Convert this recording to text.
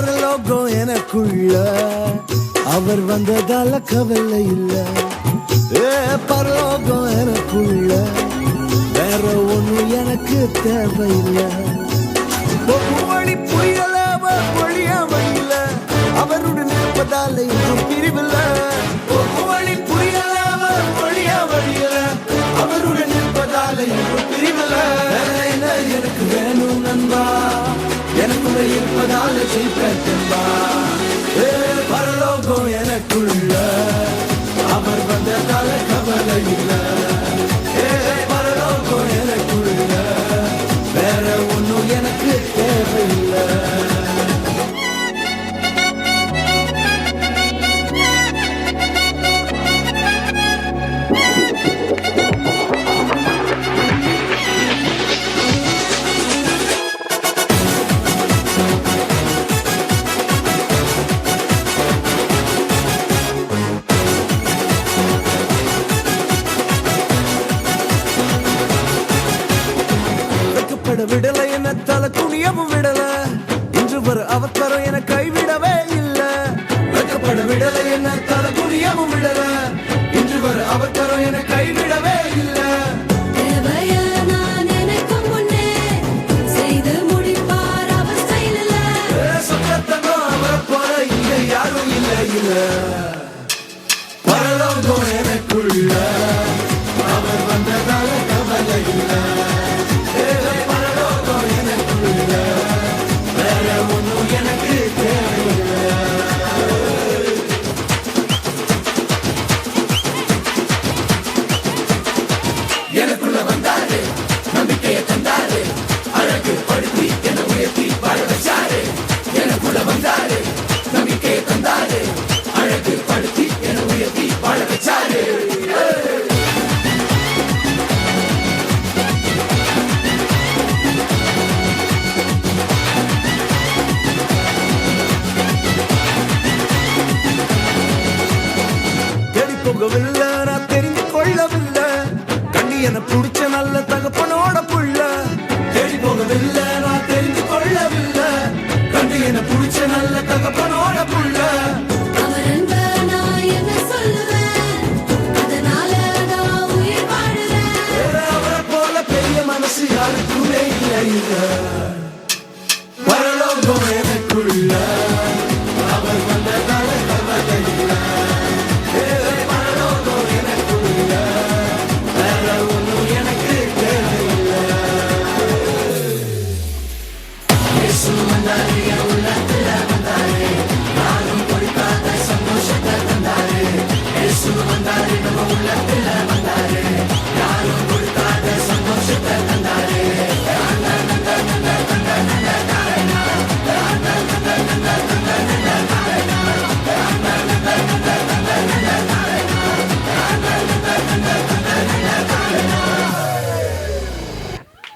பரலோகம் எனக்குள்ள அவர் வந்ததால கவலை இல்ல. ஏ பரலோகம் எனக்குள்ள வேற ஒண்ணு எனக்கு தேவையில்லை. இருப்பதால ஜெயிப்பேன் ஏ பரலோகம் எனக்குள்ள. அவர் வந்ததால கவலை இல்லை. வெட்கப்பட விடல என்ன தலை குனியவும் விடல. இன்று வர அவசரம் என கைவிடவே இல்ல. வெட்கப்பட விடல என்ன தலை குனியவும் விடல. இன்று வர அவசரம் என கைவிடவே இல்ல. தேவைய போகவில்லை நான் தெரிந்து கொள்ளவில்லை. கண்ணி என புடிச்ச நல்ல தகப்பனோட புள்ள. தேடி போகவில்லை நான் தெரிந்து கொள்ளவில்லை. கண்ணி என புடிச்ச நல்ல தகப்பனோட புள்ள. யாருக்குமே இல்ல. பரலோகம் எனக்குள்ள. அவர் வந்ததால கவலை இல்ல. I'll